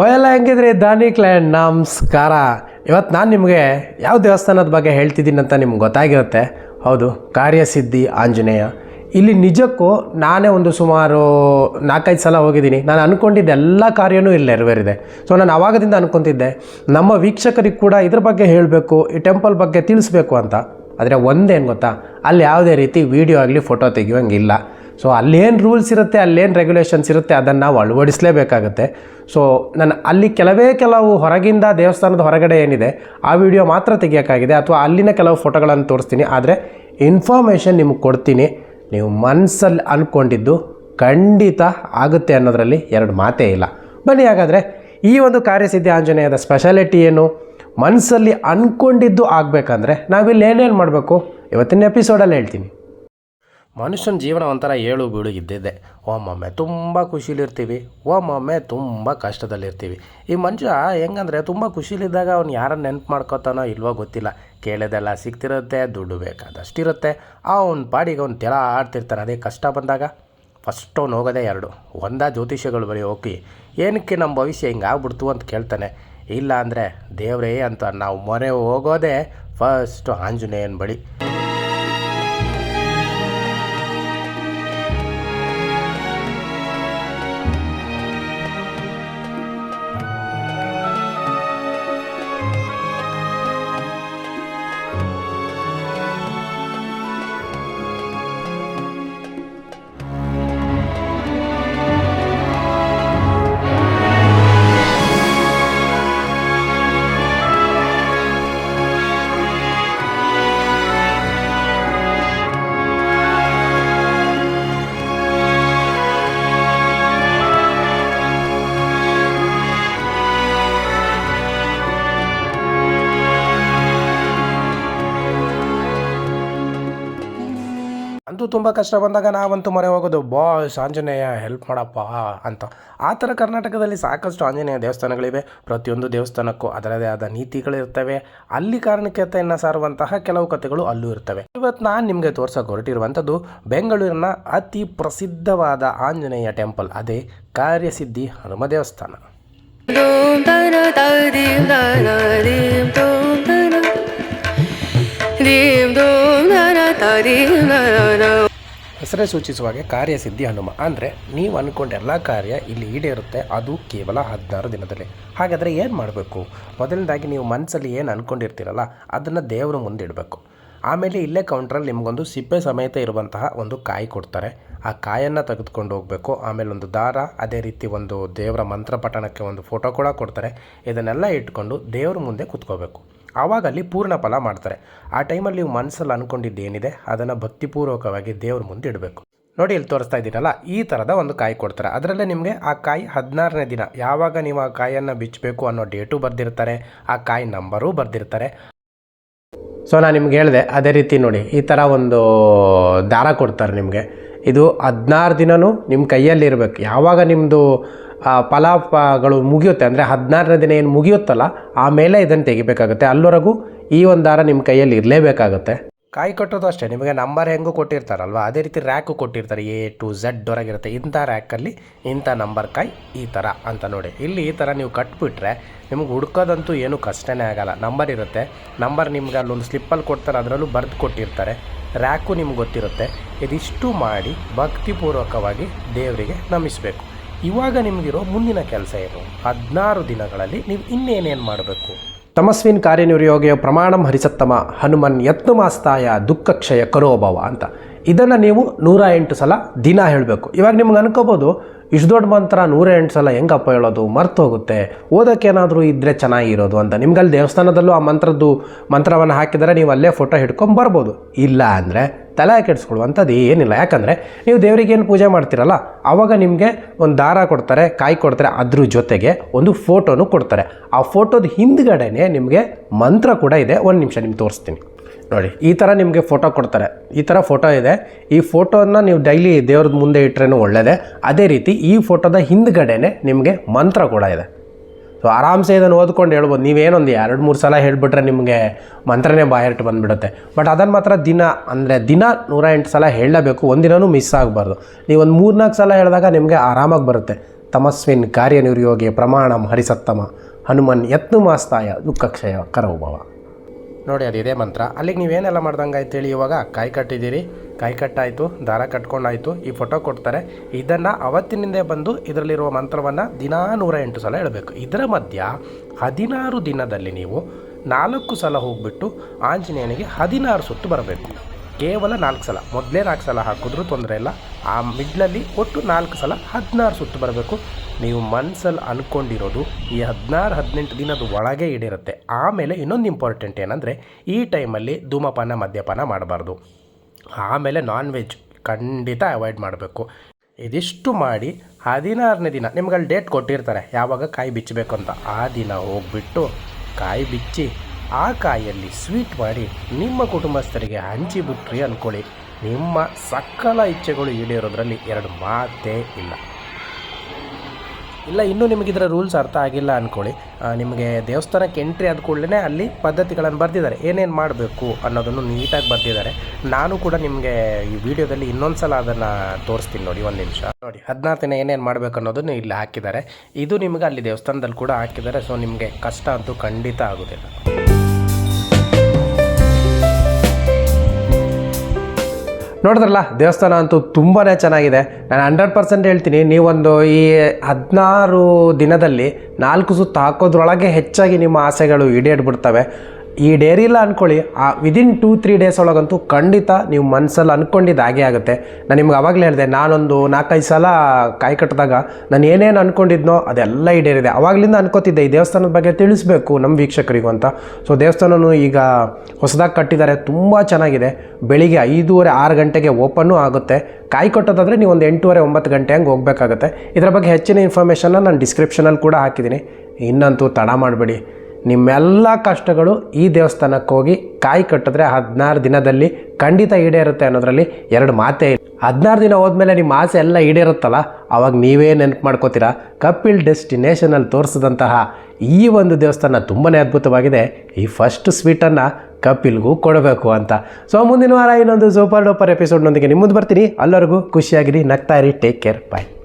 ಹೋಯಲ್ಲ ಹೆಂಗಿದ್ರಿ? ದಾನಿ ಕ್ಲೈಂಟ್, ನಮಸ್ಕಾರ. ಇವತ್ತು ನಾನು ನಿಮಗೆ ಯಾವ ದೇವಸ್ಥಾನದ ಬಗ್ಗೆ ಹೇಳ್ತಿದ್ದೀನಿ ಅಂತ ನಿಮ್ಗೆ ಗೊತ್ತಾಗಿರುತ್ತೆ. ಹೌದು, ಕಾರ್ಯಸಿದ್ಧಿ ಆಂಜನೇಯ. ಇಲ್ಲಿ ನಿಜಕ್ಕೂ ನಾನೇ ಒಂದು ಸುಮಾರು ನಾಲ್ಕೈದು ಸಲ ಹೋಗಿದ್ದೀನಿ. ನಾನು ಅಂದ್ಕೊಂಡಿದ್ದೆ ಎಲ್ಲ ಕಾರ್ಯನೂ ಇಲ್ಲಿ ನೆರವೇರಿದೆ. ಸೊ ನಾನು ಆವಾಗದಿಂದ ಅಂದ್ಕೊತಿದ್ದೆ ನಮ್ಮ ವೀಕ್ಷಕರಿಗೆ ಕೂಡ ಇದ್ರ ಬಗ್ಗೆ ಹೇಳಬೇಕು, ಈ ಟೆಂಪಲ್ ಬಗ್ಗೆ ತಿಳಿಸ್ಬೇಕು ಅಂತ. ಆದರೆ ಒಂದೇನು ಗೊತ್ತಾ? ಅಲ್ಲಿ ಯಾವುದೇ ರೀತಿ ವೀಡಿಯೋ ಆಗಲಿ, ಫೋಟೋ ತೆಗಿಯೋಂಗಿಲ್ಲ. ಸೊ ಅಲ್ಲೇನು ರೂಲ್ಸ್ ಇರುತ್ತೆ, ಅಲ್ಲೇನು ರೆಗ್ಯುಲೇಷನ್ಸ್ ಇರುತ್ತೆ, ಅದನ್ನು ನಾವು ಅಳವಡಿಸಲೇಬೇಕಾಗುತ್ತೆ. ಸೊ ನಾನು ಅಲ್ಲಿ ಕೆಲವೇ ಕೆಲವು ಹೊರಗಿಂದ ದೇವಸ್ಥಾನದ ಹೊರಗಡೆ ಏನಿದೆ, ಆ ವಿಡಿಯೋ ಮಾತ್ರ ತೆಗಿಯೋಕ್ಕಾಗಿದೆ. ಅಥವಾ ಅಲ್ಲಿನ ಕೆಲವು ಫೋಟೋಗಳನ್ನು ತೋರಿಸ್ತೀನಿ. ಆದರೆ ಇನ್ಫಾರ್ಮೇಷನ್ ನಿಮಗೆ ಕೊಡ್ತೀನಿ. ನೀವು ಮನಸ್ಸಲ್ಲಿ ಅಂದ್ಕೊಂಡಿದ್ದು ಖಂಡಿತ ಆಗುತ್ತೆ ಅನ್ನೋದರಲ್ಲಿ ಎರಡು ಮಾತೇ ಇಲ್ಲ. ಬನ್ನಿ ಹಾಗಾದರೆ, ಈ ಒಂದು ಕಾರ್ಯಸಿದ್ಧಿ ಆಂಜನೇಯದ ಸ್ಪೆಷಾಲಿಟಿ ಏನು? ಮನಸ್ಸಲ್ಲಿ ಅಂದ್ಕೊಂಡಿದ್ದು ಆಗಬೇಕಂದ್ರೆ ನಾವಿಲ್ಲಿ ಏನೇನು ಮಾಡಬೇಕು? ಇವತ್ತಿನ ಎಪಿಸೋಡಲ್ಲಿ ಹೇಳ್ತೀನಿ. ಮನುಷ್ಯನ ಜೀವನ ಒಂಥರ ಏಳು ಬೀಳು ಇದ್ದಿದ್ದೆ. ಒಮ್ಮೊಮ್ಮೆ ತುಂಬ ಖುಷಿಲಿರ್ತೀವಿ ಒಮ್ಮೊಮ್ಮೆ ತುಂಬ ಕಷ್ಟದಲ್ಲಿರ್ತೀವಿ. ಈ ಮನುಷ್ಯ ಹೆಂಗಂದರೆ ತುಂಬ ಖುಷಿಲಿದ್ದಾಗ ಅವ್ನು ಯಾರನ್ನು ನೆನ್ಪು ಮಾಡ್ಕೋತಾನೋ ಇಲ್ವೋ ಗೊತ್ತಿಲ್ಲ. ಕೇಳೋದೆಲ್ಲ ಸಿಗ್ತಿರುತ್ತೆ, ದುಡ್ಡು ಬೇಕಾದಷ್ಟಿರುತ್ತೆ. ಅವ್ನ ಪಾಡಿಗೆ ಅವ್ನು ತೆಲ ಆಡ್ತಿರ್ತಾನೆ ಅದೇ ಕಷ್ಟ ಬಂದಾಗ ಫಸ್ಟ್ ಅವ್ನು ಹೋಗೋದೇ ಎರಡು. ಒಂದ ಜ್ಯೋತಿಷ್ಯಗಳು ಬರೀ ಹೋಗಿ ಏನಕ್ಕೆ ನಮ್ಮ ಭವಿಷ್ಯ ಹಿಂಗೆ ಆಗ್ಬಿಡ್ತು ಅಂತ ಕೇಳ್ತಾನೆ. ಇಲ್ಲ ಅಂದರೆ ದೇವ್ರೇ ಅಂತ ನಾವು ಮೊರೆ ಹೋಗೋದೇ ಫಸ್ಟು ಆಂಜನೇಯನ ಬಳಿ. ಅಂತೂ ತುಂಬ ಕಷ್ಟ ಬಂದಾಗ ನಾವಂತೂ ಮೊರೆ ಹೋಗೋದು ಬಾಸ್ ಆಂಜನೇಯ ಹೆಲ್ಪ್ ಮಾಡಪ್ಪ ಅಂತ. ಆ ಥರ ಕರ್ನಾಟಕದಲ್ಲಿ ಸಾಕಷ್ಟು ಆಂಜನೇಯ ದೇವಸ್ಥಾನಗಳಿವೆ. ಪ್ರತಿಯೊಂದು ದೇವಸ್ಥಾನಕ್ಕೂ ಅದರದೇ ಆದ ನೀತಿಗಳಿರ್ತವೆ ಅಲ್ಲಿ ಕಾರಣಕ್ಕೆತೆಯನ್ನು ಸಾರುವಂತಹ ಕೆಲವು ಕಥೆಗಳು ಅಲ್ಲೂ ಇರ್ತವೆ. ಇವತ್ತು ನಾನು ನಿಮಗೆ ತೋರ್ಸೋಕೆ ಹೊರಟಿರುವಂಥದ್ದು ಬೆಂಗಳೂರಿನ ಅತಿ ಪ್ರಸಿದ್ಧವಾದ ಆಂಜನೇಯ ಟೆಂಪಲ್ ಅದೇ ಕಾರ್ಯಸಿದ್ಧಿ ಹನುಮ ದೇವಸ್ಥಾನ. Dum ಹೆಸರೇ ಸೂಚಿಸುವ ಹಾಗೆ ಕಾರ್ಯಸಿದ್ಧಿ ಹನುಮ. ಅಂದರೆ ನೀವು ಅಂದ್ಕೊಂಡ ಎಲ್ಲ ಕಾರ್ಯ ಇಲ್ಲಿ ಈಡೇರುತ್ತೆ, ಅದು ಕೇವಲ ಹದಿನಾರು ದಿನದಲ್ಲಿ. ಹಾಗಾದರೆ ಏನು ಮಾಡಬೇಕು? ಮೊದಲನೇದಾಗಿ ನೀವು ಮನಸ್ಸಲ್ಲಿ ಏನು ಅಂದ್ಕೊಂಡಿರ್ತೀರಲ್ಲ ಅದನ್ನು ದೇವರ ಮುಂದೆ ಇಡಬೇಕು. ಆಮೇಲೆ ಇಲ್ಲೇ ಕೌಂಟ್ರಲ್ಲಿ ನಿಮಗೊಂದು ಸಿಪ್ಪೆ ಸಮೇತ ಇರುವಂತಹ ಒಂದು ಕಾಯಿ ಕೊಡ್ತಾರೆ. ಆ ಕಾಯನ್ನು ತೆಗೆದುಕೊಂಡು ಹೋಗಬೇಕು. ಆಮೇಲೆ ಒಂದು ದಾರ, ಅದೇ ರೀತಿ ಒಂದು ದೇವರ ಮಂತ್ರ ಪಠಣಕ್ಕೆ ಒಂದು ಫೋಟೋ ಕೂಡ ಕೊಡ್ತಾರೆ. ಇದನ್ನೆಲ್ಲ ಇಟ್ಕೊಂಡು ದೇವ್ರ ಮುಂದೆ ಕುತ್ಕೋಬೇಕು. ಆವಾಗ ಅಲ್ಲಿ ಪೂರ್ಣ ಫಲ ಮಾಡ್ತಾರೆ. ಆ ಟೈಮಲ್ಲಿ ನೀವು ಮನಸ್ಸಲ್ಲಿ ಅಂದ್ಕೊಂಡಿದ್ದು ಏನಿದೆ ಅದನ್ನು ಭಕ್ತಿಪೂರ್ವಕವಾಗಿ ದೇವ್ರ ಮುಂದೆ ಇಡಬೇಕು. ನೋಡಿ, ಇಲ್ಲಿ ತೋರಿಸ್ತಾ ಇದ್ದೀರಲ್ಲ, ಈ ಥರದ ಒಂದು ಕಾಯಿ ಕೊಡ್ತಾರೆ. ಅದರಲ್ಲೇ ನಿಮಗೆ ಆ ಕಾಯಿ ಹದಿನಾರನೇ ದಿನ, ಯಾವಾಗ ನೀವು ಆ ಕಾಯನ್ನು ಬಿಚ್ಚಬೇಕು ಅನ್ನೋ ಡೇಟು ಬರೆದಿರ್ತಾರೆ, ಆ ಕಾಯಿ ನಂಬರೂ ಬರೆದಿರ್ತಾರೆ. ಸೊ ನಾನು ನಿಮ್ಗೆ ಹೇಳಿದೆ, ಅದೇ ರೀತಿ ನೋಡಿ, ಈ ಥರ ಒಂದು ದಾರ ಕೊಡ್ತಾರೆ ನಿಮಗೆ. ಇದು ಹದಿನಾರು ದಿನವೂ ನಿಮ್ಮ ಕೈಯಲ್ಲಿ ಇರಬೇಕು ಯಾವಾಗ ನಿಮ್ಮದು ಫಲಾಫಗಳು ಮುಗಿಯುತ್ತೆ. ಅಂದರೆ ಹದಿನಾರನೇ ದಿನ ಏನು ಮುಗಿಯುತ್ತಲ್ಲ ಆಮೇಲೆ ಇದನ್ನು ತೆಗಿಬೇಕಾಗುತ್ತೆ. ಅಲ್ಲಿವರೆಗೂ ಈ ಒಂದು ದಾರ ನಿಮ್ಮ ಕೈಯಲ್ಲಿ ಇರಲೇಬೇಕಾಗುತ್ತೆ. ಕಾಯಿ ಕಟ್ಟೋದು ಅಷ್ಟೇ, ನಿಮಗೆ ನಂಬರ್ ಹೆಂಗೂ ಕೊಟ್ಟಿರ್ತಾರಲ್ವ, ಅದೇ ರೀತಿ ರ್ಯಾಕು ಕೊಟ್ಟಿರ್ತಾರೆ. ಎ ಟು ಝಡ್ ಹೊರಗಿರುತ್ತೆ ಇಂಥ ರ್ಯಾಕಲ್ಲಿ ಇಂಥ ನಂಬರ್ ಕಾಯಿ ಈ ಥರ ಅಂತ ನೋಡಿ. ಇಲ್ಲಿ ಈ ಥರ ನೀವು ಕಟ್ಬಿಟ್ರೆ ನಿಮ್ಗೆ ಹುಡ್ಕೋದಂತೂ ಏನೂ ಕಷ್ಟನೇ ಆಗಲ್ಲ. ನಂಬರ್ ಇರುತ್ತೆ. ನಂಬರ್ ನಿಮ್ಗೆ ಅಲ್ಲೊಂದು ಸ್ಲಿಪ್ಪಲ್ಲಿ ಕೊಡ್ತಾರೆ, ಅದರಲ್ಲೂ ಬರೆದು ಕೊಟ್ಟಿರ್ತಾರೆ. ರ್ಯಾಕು ನಿಮ್ಗೆ ಗೊತ್ತಿರುತ್ತೆ. ಇದಿಷ್ಟು ಮಾಡಿ ಭಕ್ತಿಪೂರ್ವಕವಾಗಿ ದೇವರಿಗೆ ನಮಿಸಬೇಕು. ಇವಾಗ ನಿಮಗಿರೋ ಮುಂದಿನ ಕೆಲಸ ಏನು? ಹದಿನಾರು ದಿನಗಳಲ್ಲಿ ನೀವು ಇನ್ನೇನೇನು ಮಾಡಬೇಕು? ತಮಸ್ವಿನ್ ಕಾರ್ಯನಿರ್ಯೋಗಿಯ ಪ್ರಮಾಣಂ ಹರಿಸತ್ತಮ, ಹನುಮನ್ ಯತ್ನಮಾಸ್ತಾಯ ದುಃಖಕ್ಷಯ ಕರೋಭವ ಅಂತ. ಇದನ್ನು ನೀವು ನೂರ ಎಂಟು ಸಲ ದಿನ ಹೇಳಬೇಕು. ಇವಾಗ ನಿಮ್ಗೆ ಅನ್ಕೋಬೋದು, ಇಷ್ಟು ದೊಡ್ಡ ಮಂತ್ರ ನೂರ ಎಂಟು ಸಲ ಹೆಂಗಪ್ಪ ಹೇಳೋದು, ಮರ್ತು ಹೋಗುತ್ತೆ ಓದೋಕ್ಕೇನಾದರೂ ಇದ್ದರೆ ಚೆನ್ನಾಗಿರೋದು ಅಂತ. ನಿಮ್ಗೆ ಅಲ್ಲಿ ದೇವಸ್ಥಾನದಲ್ಲೂ ಆ ಮಂತ್ರದ್ದು ಮಂತ್ರವನ್ನು ಹಾಕಿದರೆ ನೀವು ಅಲ್ಲೇ ಫೋಟೋ ಹಿಡ್ಕೊಂಡು ಬರ್ಬೋದು. ಇಲ್ಲ ಅಂದರೆ ತಲೆ ಕೆಡಿಸ್ಕೊಳ್ಳುವಂಥದ್ದು ಏನಿಲ್ಲ. ಯಾಕಂದರೆ ನೀವು ದೇವರಿಗೆ ಏನು ಪೂಜೆ ಮಾಡ್ತೀರಲ್ಲ ಆವಾಗ ನಿಮಗೆ ಒಂದು ದಾರ ಕೊಡ್ತಾರೆ, ಕಾಯಿ ಕೊಡ್ತಾರೆ, ಅದ್ರ ಜೊತೆಗೆ ಒಂದು ಫೋಟೋನು ಕೊಡ್ತಾರೆ. ಆ ಫೋಟೋದ ಹಿಂದ್ಗಡೆನೇ ನಿಮಗೆ ಮಂತ್ರ ಕೂಡ ಇದೆ. ಒಂದು ನಿಮಿಷ ನಿಮ್ಗೆ ತೋರಿಸ್ತೀನಿ. ನೋಡಿ, ಈ ಥರ ನಿಮಗೆ ಫೋಟೋ ಕೊಡ್ತಾರೆ. ಈ ಥರ ಫೋಟೋ ಇದೆ. ಈ ಫೋಟೋನ ನೀವು ಡೈಲಿ ದೇವ್ರದ ಮುಂದೆ ಇಟ್ಟರೇನು ಒಳ್ಳೆಯದೇ ಅದೇ ರೀತಿ ಈ ಫೋಟೋದ ಹಿಂದ್ಗಡೆನೆ ನಿಮಗೆ ಮಂತ್ರ ಕೂಡ ಇದೆ. ಸೊ ಆರಾಮ್ಸೆ ಇದನ್ನು ಓದ್ಕೊಂಡು ಹೇಳ್ಬೋದು. ನೀವೇನೊಂದು ಎರಡು ಮೂರು ಸಲ ಹೇಳಿಬಿಟ್ರೆ ನಿಮಗೆ ಮಂತ್ರನೇ ಬಾಯರ್ಟ್ ಬಂದುಬಿಡುತ್ತೆ. ಬಟ್ ಅದನ್ನು ಮಾತ್ರ ದಿನ, ಅಂದರೆ ದಿನ ನೂರ ಎಂಟು ಸಲ ಹೇಳಲೇಬೇಕು. ಒಂದಿನೂ ಮಿಸ್ ಆಗಬಾರ್ದು. ನೀವು ಒಂದು ಮೂರ್ನಾಲ್ಕು ಸಲ ಹೇಳಿದಾಗ ನಿಮಗೆ ಆರಾಮಾಗಿ ಬರುತ್ತೆ. ತಮಸ್ವಿನ್ ಕಾರ್ಯನಿರ್ಯೋಗಿ ಪ್ರಮಾಣಂ ಹರಿಸತ್ತಮ. ಹನುಮನ್ ಯತ್ನುಮಾಸ್ತಾಯ ದುಃಖಕ್ಷಯ ಕರೌಭವ. ನೋಡಿ, ಅದು ಇದೇ ಮಂತ್ರ. ಅಲ್ಲಿಗೆ ನೀವೇನೆಲ್ಲ ಮಾಡ್ದಂಗೆ ಆಯ್ತು ಹೇಳಿ ಇವಾಗ ಕಾಯಿ ಕಟ್ಟಿದ್ದೀರಿ. ಕಾಯಿ ಕಟ್ಟಾಯಿತು, ದಾರ ಕಟ್ಕೊಂಡಾಯಿತು, ಈ ಫೋಟೋ ಕೊಡ್ತಾರೆ. ಇದನ್ನು ಅವತ್ತಿನಿಂದ ಬಂದು ಇದರಲ್ಲಿರುವ ಮಂತ್ರವನ್ನು ದಿನಾ ನೂರ ಎಂಟು ಸಲ ಹೇಳಬೇಕು. ಇದರ ಮಧ್ಯ ಹದಿನಾರು ದಿನದಲ್ಲಿ ನೀವು ನಾಲ್ಕು ಸಲ ಹೋಗ್ಬಿಟ್ಟು ಆಂಜನೇಯನಿಗೆ ಹದಿನಾರು ಸುತ್ತು ಬರಬೇಕು. ಕೇವಲ ನಾಲ್ಕು ಸಲ. ಮೊದಲೇ ನಾಲ್ಕು ಸಲ ಹಾಕಿದ್ರೂ ತೊಂದರೆ ಇಲ್ಲ. ಆ ಮಿಡ್ಲಲ್ಲಿ ಒಟ್ಟು ನಾಲ್ಕು ಸಲ ಹದಿನಾರು ಸುತ್ತು ಬರಬೇಕು. ನೀವು ಮನಸ್ಸಲ್ಲಿ ಅಂದ್ಕೊಂಡಿರೋದು ಈ ಹದಿನಾರು, ಹದಿನೆಂಟು ದಿನದ ಒಳಗೆ ಈಡಿರುತ್ತೆ. ಆಮೇಲೆ ಇನ್ನೊಂದು ಇಂಪಾರ್ಟೆಂಟ್ ಏನಂದರೆ, ಈ ಟೈಮಲ್ಲಿ ಧೂಮಪಾನ, ಮದ್ಯಪಾನ ಮಾಡಬಾರ್ದು. ಆಮೇಲೆ ನಾನ್ ವೆಜ್ ಖಂಡಿತ ಅವಾಯ್ಡ್ ಮಾಡಬೇಕು. ಇದಿಷ್ಟು ಮಾಡಿ ಹದಿನಾರನೇ ದಿನ ನಿಮ್ಗೆ ಅಲ್ಲಿ ಡೇಟ್ ಕೊಟ್ಟಿರ್ತಾರೆ, ಯಾವಾಗ ಕಾಯಿ ಬಿಚ್ಚಬೇಕು ಅಂತ. ಆ ದಿನ ಹೋಗ್ಬಿಟ್ಟು ಕಾಯಿ ಬಿಚ್ಚಿ ಆ ಕಾಯಲ್ಲಿ ಸ್ವೀಟ್ ಮಾಡಿ ನಿಮ್ಮ ಕುಟುಂಬಸ್ಥರಿಗೆ ಹಂಚಿಬಿಟ್ರಿ ಅಂದ್ಕೊಳ್ಳಿ ನಿಮ್ಮ ಸಕಲ ಇಚ್ಛೆಗಳು ಈಡೇರೋದ್ರಲ್ಲಿ ಎರಡು ಮಾತೇ ಇಲ್ಲ. ಇಲ್ಲ, ಇನ್ನೂ ಇದರ ರೂಲ್ಸ್ ಅರ್ಥ ಆಗಿಲ್ಲ ಅಂದ್ಕೊಳ್ಳಿ ನಿಮಗೆ ದೇವಸ್ಥಾನಕ್ಕೆ ಎಂಟ್ರಿ ಆದ ಕೂಡಲೇ ಅಲ್ಲಿ ಪದ್ಧತಿಗಳನ್ನು ಬರೆದಿದ್ದಾರೆ. ಏನೇನು ಮಾಡಬೇಕು ಅನ್ನೋದನ್ನು ನೀಟಾಗಿ ಬರೆದಿದ್ದಾರೆ. ನಾನು ಕೂಡ ನಿಮಗೆ ಈ ವಿಡಿಯೋದಲ್ಲಿ ಇನ್ನೊಂದು ಸಲ ಅದನ್ನು ತೋರಿಸ್ತೀನಿ ನೋಡಿ, ಒಂದು ನಿಮಿಷ. ನೋಡಿ ಹದಿನಾರು ದಿನ ಏನೇನು ಮಾಡಬೇಕು ಅನ್ನೋದನ್ನು ಇಲ್ಲಿ ಹಾಕಿದ್ದಾರೆ. ಇದು ನಿಮಗೆ ಅಲ್ಲಿ ದೇವಸ್ಥಾನದಲ್ಲಿ ಕೂಡ ಹಾಕಿದ್ದಾರೆ. ಸೊ, ನಿಮಗೆ ಕಷ್ಟ ಅಂತೂ ಖಂಡಿತ ಆಗೋದಿಲ್ಲ ನೋಡಿದ್ರಲ್ಲ, ದೇವಸ್ಥಾನ ಅಂತೂ ತುಂಬಾ ಚೆನ್ನಾಗಿದೆ. ನಾನು ಹಂಡ್ರೆಡ್ ಪರ್ಸೆಂಟ್ ಹೇಳ್ತೀನಿ, ನೀವೊಂದು ಈ ಹದಿನಾರು ದಿನದಲ್ಲಿ ನಾಲ್ಕು ಸುತ್ತು ಹಾಕೋದ್ರೊಳಗೆ ಹೆಚ್ಚಾಗಿ ನಿಮ್ಮ ಆಸೆಗಳು ಈಡೇರ್ಬಿಡ್ತವೆ. ಈ ಡೇರಿ ಇಲ್ಲ ಅಂದ್ಕೊಳ್ಳಿ ಆ ವಿದಿನ್ ಟೂ ತ್ರೀ ಡೇಸ್ ಒಳಗಂತೂ ಖಂಡಿತ ನೀವು ಮನಸ್ಸಲ್ಲಿ ಅಂದ್ಕೊಂಡಿದ್ದು ಹಾಗೆ ಆಗುತ್ತೆ. ನಾನು ನಿಮ್ಗೆ ಅವಾಗಲೇ ಹೇಳಿದೆ, ನಾನೊಂದು ನಾಲ್ಕೈದು ಸಲ ಕಾಯಿ ಕಟ್ಟಿದಾಗ ನಾನು ಏನೇನು ಅಂದ್ಕೊಂಡಿದ್ನೋ ಅದೆಲ್ಲ ಈಡೇರಿದೆ. ಅವಾಗಲಿಂದ ಅನ್ಕೋತಿದ್ದೆ, ಈ ದೇವಸ್ಥಾನದ ಬಗ್ಗೆ ತಿಳಿಸ್ಬೇಕು ನಮ್ಮ ವೀಕ್ಷಕರಿಗೂ ಅಂತ. ಸೊ ದೇವಸ್ಥಾನವೂ ಈಗ ಹೊಸದಾಗಿ ಕಟ್ಟಿದ್ದಾರೆ, ತುಂಬ ಚೆನ್ನಾಗಿದೆ. ಬೆಳಿಗ್ಗೆ ಐದೂವರೆ, ಆರು ಗಂಟೆಗೆ ಓಪನ್ನು ಆಗುತ್ತೆ. ಕಾಯಿ ಕೊಟ್ಟೋದಾದರೆ ನೀವು ಒಂದು ಎಂಟೂವರೆ, ಒಂಬತ್ತು ಗಂಟೆ ಹಂಗೆ ಹೋಗಬೇಕಾಗುತ್ತೆ. ಇದರ ಬಗ್ಗೆ ಹೆಚ್ಚಿನ ಇನ್ಫಾರ್ಮೇಷನ್ನ ನಾನು ಡಿಸ್ಕ್ರಿಪ್ಷನಲ್ಲಿ ಕೂಡ ಹಾಕಿದ್ದೀನಿ. ಇನ್ನಂತೂ ತಡ ಮಾಡಬೇಡಿ. ನಿಮ್ಮೆಲ್ಲ ಕಷ್ಟಗಳು ಈ ದೇವಸ್ಥಾನಕ್ಕೆ ಹೋಗಿ ಕಾಯಿ ಕಟ್ಟಿದ್ರೆ ಹದಿನಾರು ದಿನದಲ್ಲಿ ಖಂಡಿತ ಈಡೇರುತ್ತೆ ಅನ್ನೋದರಲ್ಲಿ ಎರಡು ಮಾತೇ ಇಲ್ಲ. ಹದಿನಾರು ದಿನ ಹೋದ್ಮೇಲೆ ನಿಮ್ಮ ಆಸೆ ಎಲ್ಲ ಈಡೇರುತ್ತಲ್ಲ? ಅವಾಗ ನೀವೇ ನೆನಪು ಮಾಡ್ಕೋತೀರಾ? ಕಪಿಲ್ ಡೆಸ್ಟಿನೇಷನಲ್ಲಿ ತೋರಿಸಿದಂತಹ ಈ ಒಂದು ದೇವಸ್ಥಾನ ತುಂಬಾ ಅದ್ಭುತವಾಗಿದೆ. ಈ ಫಸ್ಟ್ ಸ್ವೀಟನ್ನು ಕಪಿಲ್ಗೂ ಕೊಡಬೇಕು ಅಂತ. ಸೊ ಮುಂದಿನ ವಾರ ಇನ್ನೊಂದು ಸೂಪರ್ ಡೂಪರ್ ಎಪಿಸೋಡ್ನೊಂದಿಗೆ ನಿಮ್ಮ ಮುಂದೆ ಬರ್ತೀನಿ. ಎಲ್ಲರಿಗೂ ಖುಷಿಯಾಗಿರಿ, ನಗ್ತಾ ಇರಿ ಟೇಕ್ ಕೇರ್ ಬಾಯ್